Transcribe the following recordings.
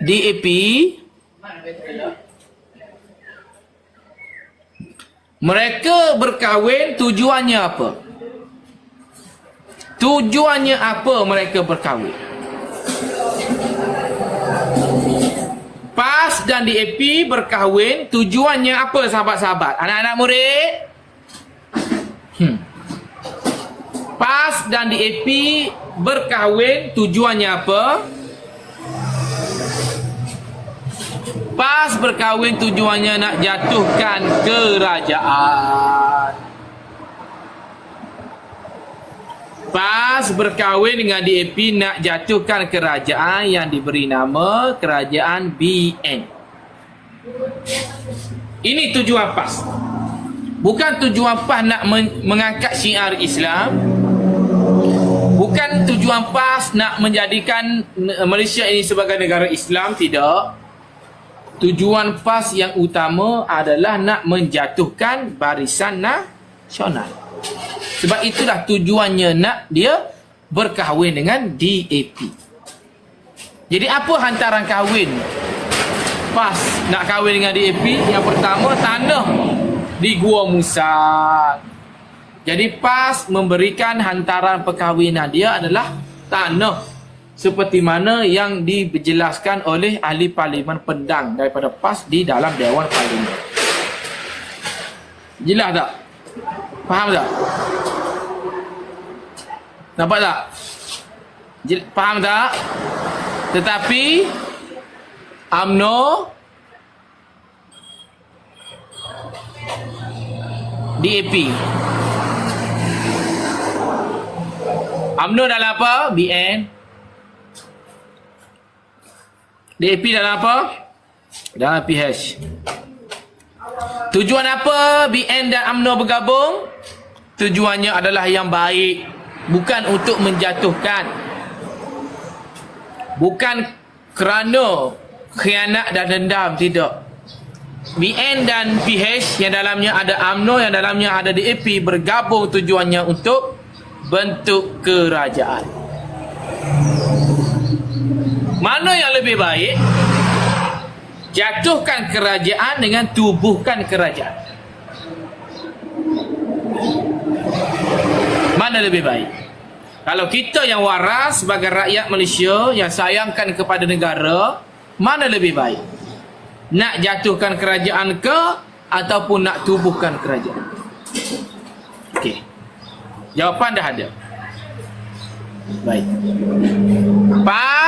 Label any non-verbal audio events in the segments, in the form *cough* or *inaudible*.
DAP mereka berkahwin tujuannya apa? Tujuannya apa mereka berkahwin? PAS dan DAP berkahwin tujuannya apa sahabat-sahabat? Anak-anak murid? Hmm. PAS dan DAP berkahwin tujuannya apa? PAS berkahwin tujuannya nak jatuhkan kerajaan. PAS berkahwin dengan DAP nak jatuhkan kerajaan yang diberi nama kerajaan BN. Ini tujuan PAS. Bukan tujuan PAS nak men- mengangkat syiar Islam. Bukan tujuan PAS nak menjadikan Malaysia ini sebagai negara Islam. Tidak. Tujuan PAS yang utama adalah nak menjatuhkan barisan nasional. Sebab itulah tujuannya nak dia berkahwin dengan DAP. Jadi apa hantaran kahwin PAS nak kahwin dengan DAP? Yang pertama tanah di Gua Musa. Jadi PAS memberikan hantaran perkahwinan dia adalah tanah seperti mana yang dijelaskan oleh ahli parlimen Pendang daripada PAS di dalam Dewan Parlimen. Jelas tak? Faham tak? Nampak tak? Jel- Faham tak? Tetapi UMNO DAP UMNO dalam apa? BN DAP dalam apa? Dalam PH Tujuan apa BN dan UMNO bergabung? Tujuannya adalah yang baik Bukan untuk menjatuhkan Bukan kerana khianat dan dendam Tidak BN dan PH yang dalamnya ada UMNO Yang dalamnya ada DAP Bergabung tujuannya untuk Bentuk kerajaan Mana yang lebih baik? Jatuhkan kerajaan dengan tubuhkan kerajaan Mana lebih baik? Kalau kita yang waras sebagai rakyat Malaysia yang sayangkan kepada negara, mana lebih baik? Nak jatuhkan kerajaan ke ataupun nak tubuhkan kerajaan? Okey. Jawapan dah ada. Baik. PAS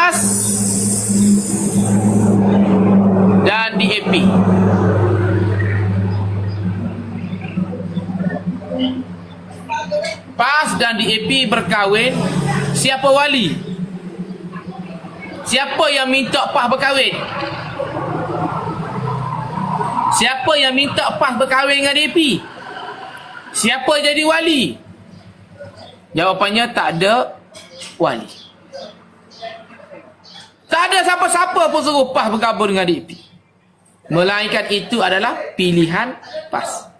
PAS dan DAP berkahwin Siapa wali? Siapa yang minta PAS berkahwin? Siapa yang minta PAS berkahwin dengan DAP? Siapa jadi wali? Jawapannya tak ada wali Tak ada siapa-siapa pun suruh PAS bergabung dengan DAP Melainkan itu adalah pilihan PAS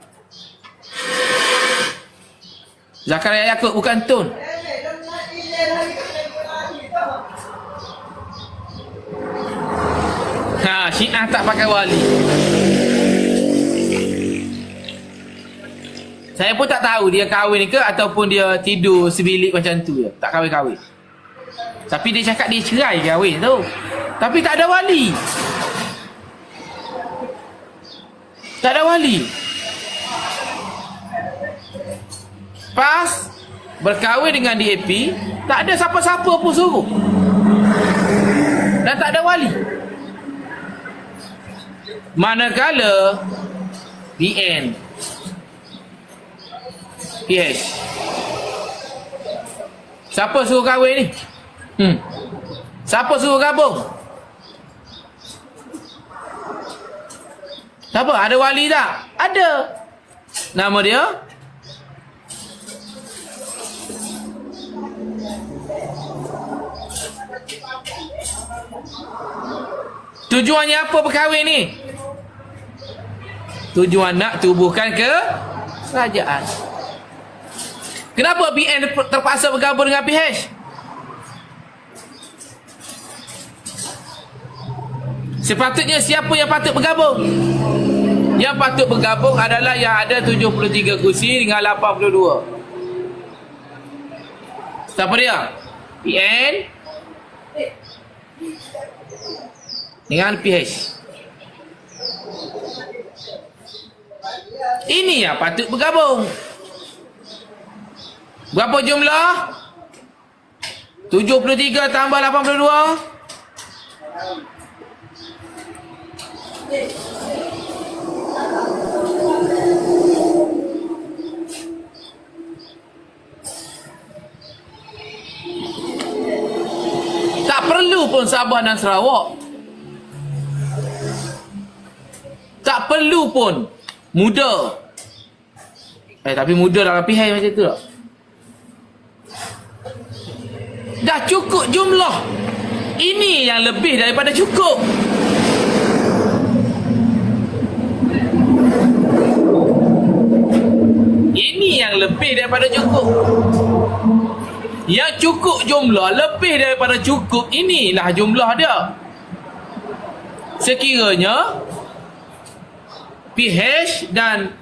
Zakaria Yaakob bukan Tun. Ha, Syiah tak pakai wali. Saya pun tak tahu dia kahwin ke ataupun dia tidur sebilik macam tu je. Tak kahwin-kahwin. Tapi dia cakap dia cerai kahwin tu. Tapi tak ada wali. Tak ada wali. PAS berkahwin dengan DAP tak ada siapa-siapa pun suruh. Dan tak ada wali. Manakala BN PH siapa suruh kahwin ni? Hmm. siapa suruh gabung siapa ada wali tak ada nama dia Tujuannya apa berkahwin ni? Tujuan nak tubuhkan ke kerajaan. Kenapa BN terpaksa bergabung dengan PH? Sepatutnya siapa yang patut bergabung? Yang patut bergabung adalah yang ada 73 kursi dengan 82. Siapa dia? PN dengan PH. Ini yang patut bergabung. Berapa jumlah? 73 tambah 82. Tak perlu pun Sabah dan Sarawak. Tak perlu pun muda. Eh tapi muda dalam pihak macam tu tak? Dah cukup jumlah. Ini yang lebih daripada cukup. Ini yang lebih daripada cukup. Yang cukup jumlah lebih daripada cukup inilah jumlah dia. Sekiranya PH dan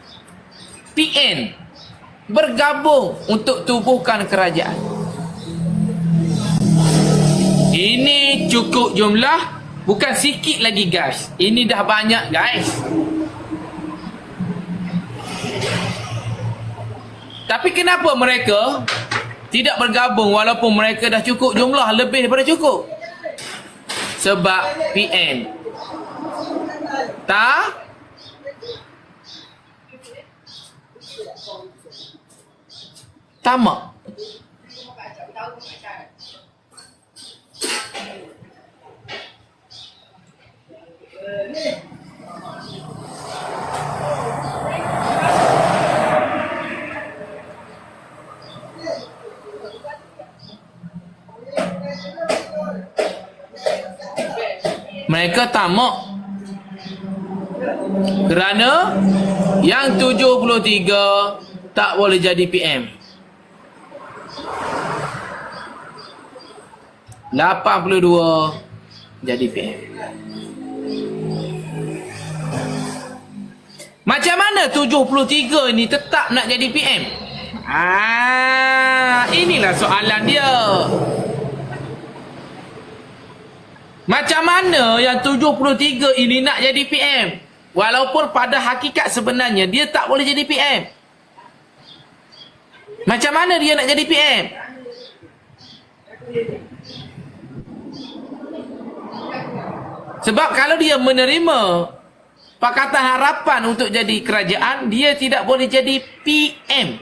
PN bergabung untuk tubuhkan kerajaan. Ini cukup jumlah bukan sikit lagi guys. Ini dah banyak guys. Tapi kenapa mereka tidak bergabung walaupun mereka dah cukup jumlah lebih daripada cukup? Sebab PN tak tamak. Mereka tamak kerana yang 73 tak boleh jadi PM. 82 jadi PM. Macam mana 73 ni tetap nak jadi PM? Ah, inilah soalan dia. Macam mana yang 73 ini nak jadi PM? Walaupun pada hakikat sebenarnya dia tak boleh jadi PM. Macam mana dia nak jadi PM? Sebab kalau dia menerima Pakatan Harapan untuk jadi kerajaan, dia tidak boleh jadi PM.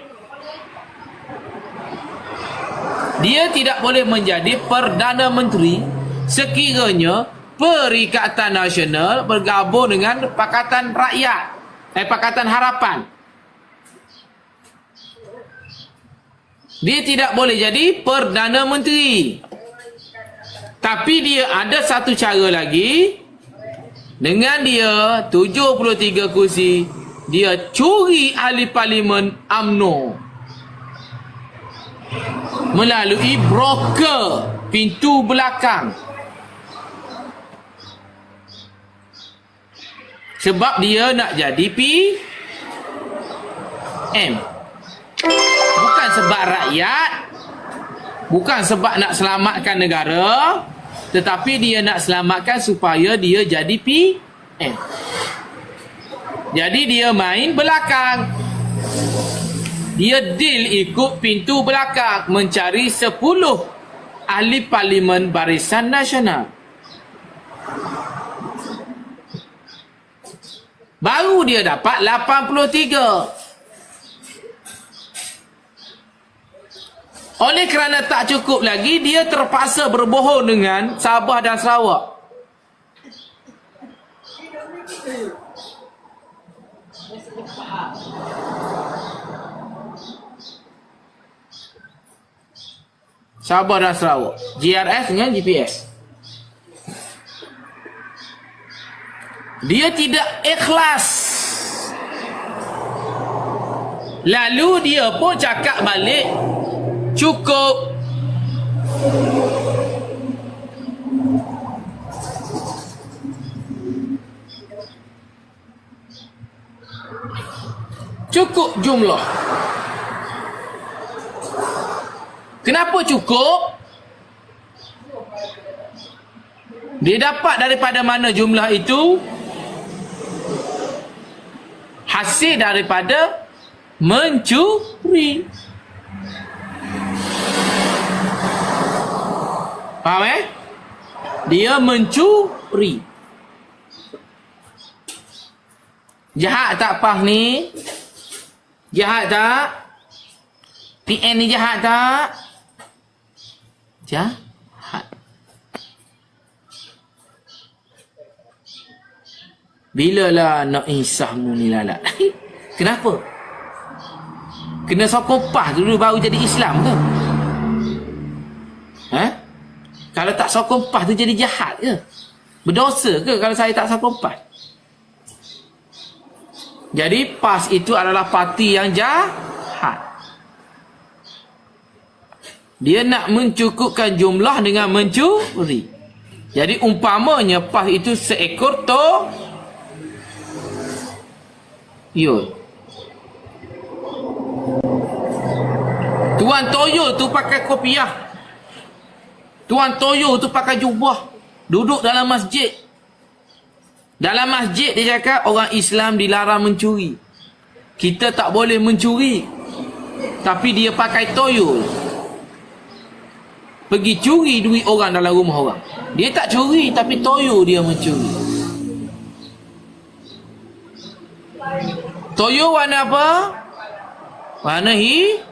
Dia tidak boleh menjadi Perdana Menteri sekiranya Perikatan Nasional bergabung dengan Pakatan Rakyat. Eh, Pakatan Harapan. Dia tidak boleh jadi Perdana Menteri. Tapi dia ada satu cara lagi. Dengan dia 73 kursi, dia curi ahli parlimen AMNO. Melalui broker pintu belakang. Sebab dia nak jadi PM. Bukan sebab rakyat. Bukan sebab nak selamatkan negara. Tetapi dia nak selamatkan supaya dia jadi PM. Jadi dia main belakang. Dia deal ikut pintu belakang. Mencari 10 ahli parlimen barisan nasional. Baru dia dapat 83. Oleh kerana tak cukup lagi, dia terpaksa berbohong dengan Sabah dan Sarawak. Sabah dan Sarawak. GRS dengan GPS. Dia tidak ikhlas. Lalu dia pun cakap balik cukup. Cukup jumlah. Kenapa cukup? Dia dapat daripada mana jumlah itu? Hasil daripada mencuri. Faham eh? Dia mencuri. Jahat tak pas ni? Jahat tak? PN ni jahat tak? Jahat. Bila lah nak insahmu ni lalat? *laughs* Kenapa? Kena sokopah dulu baru jadi Islam ke? Ha? Kalau tak sokopah tu jadi jahat ke? Berdosa ke kalau saya tak sokopah? Jadi PAS itu adalah parti yang jahat. Dia nak mencukupkan jumlah dengan mencuri. Jadi umpamanya PAS itu seekor to Yul. Tuan Toyo tu pakai kopiah. Tuan Toyo tu pakai jubah. Duduk dalam masjid. Dalam masjid dia cakap orang Islam dilarang mencuri. Kita tak boleh mencuri. Tapi dia pakai toyo. Pergi curi duit orang dalam rumah orang. Dia tak curi tapi toyo dia mencuri. Toyo warna apa? Warna hi.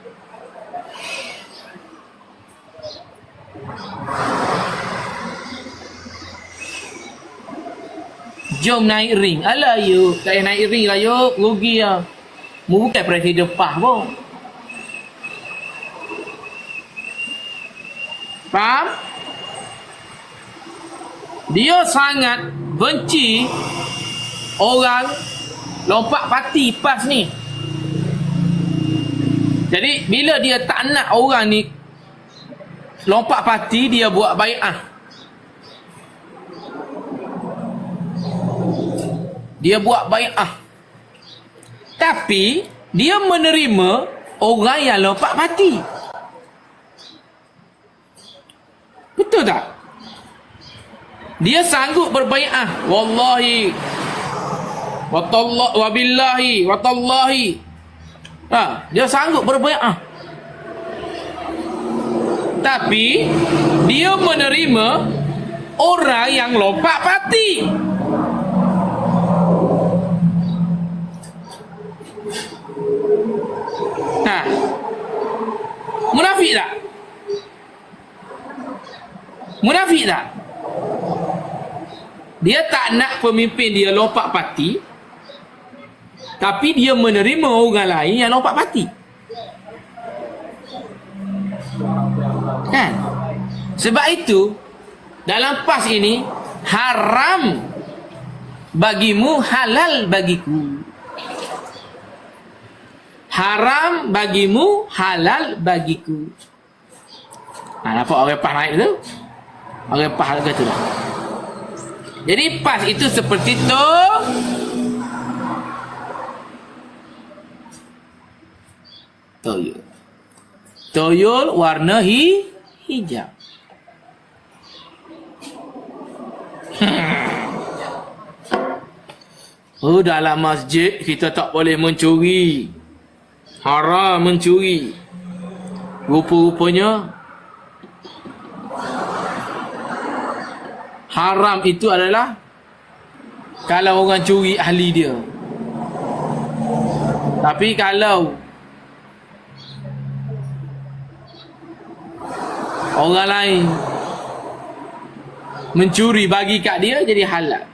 Jom naik ring. Alah yuk. Tak payah naik ring lah yuk. Rugi lah. Mu bukan presiden PAH pun. Faham? Dia sangat benci orang lompat parti PAS ni. Jadi bila dia tak nak orang ni lompat parti dia buat bai'ah. Dia buat bai'ah. Tapi dia menerima orang yang lompat parti. Betul tak? Dia sanggup berbai'ah. Wallahi wabillahi watallahi. Ha, dia sanggup berbai'ah. Tapi dia menerima orang yang lompat parti. Ha. Munafik tak? Munafik tak? Dia tak nak pemimpin dia lompat parti tapi dia menerima orang lain yang lompat parti. Kan? Sebab itu dalam pas ini haram bagimu halal bagiku. Haram bagimu halal bagiku. Ha, nampak orang pas naik tu? Orang pas kata tu lah. Jadi pas itu seperti tu Toyol. Toyol warna hi hijau. Oh dalam masjid kita tak boleh mencuri. Haram mencuri. Rupa-rupanya haram itu adalah kalau orang curi ahli dia. Tapi kalau orang lain mencuri bagi kat dia jadi halal.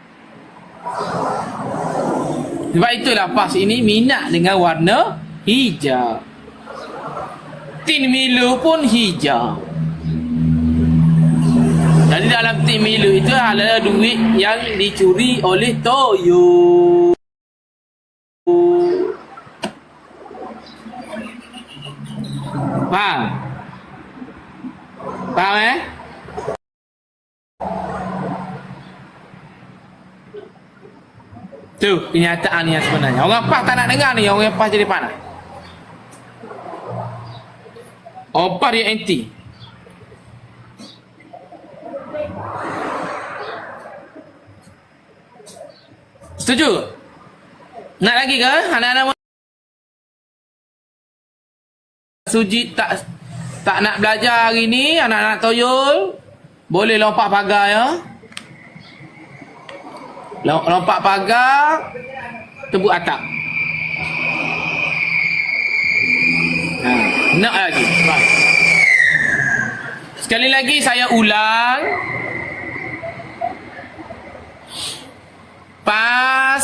Sebab itulah pas ini minat dengan warna hijau. Tin Milo pun hijau. Jadi dalam tin Milo itu adalah duit yang dicuri oleh Toyo. Faham? Faham eh? Tu kenyataan yang sebenarnya. Orang PAS tak nak dengar ni, orang PAS jadi panas. Orang PAS dia anti. Setuju? Nak lagi ke? Anak-anak Suji tak tak nak belajar hari ni, anak-anak toyol. Boleh lompat pagar ya. Lom- Lompat pagar tebuk atap. Ha, nak lagi. Sekali lagi saya ulang. Pas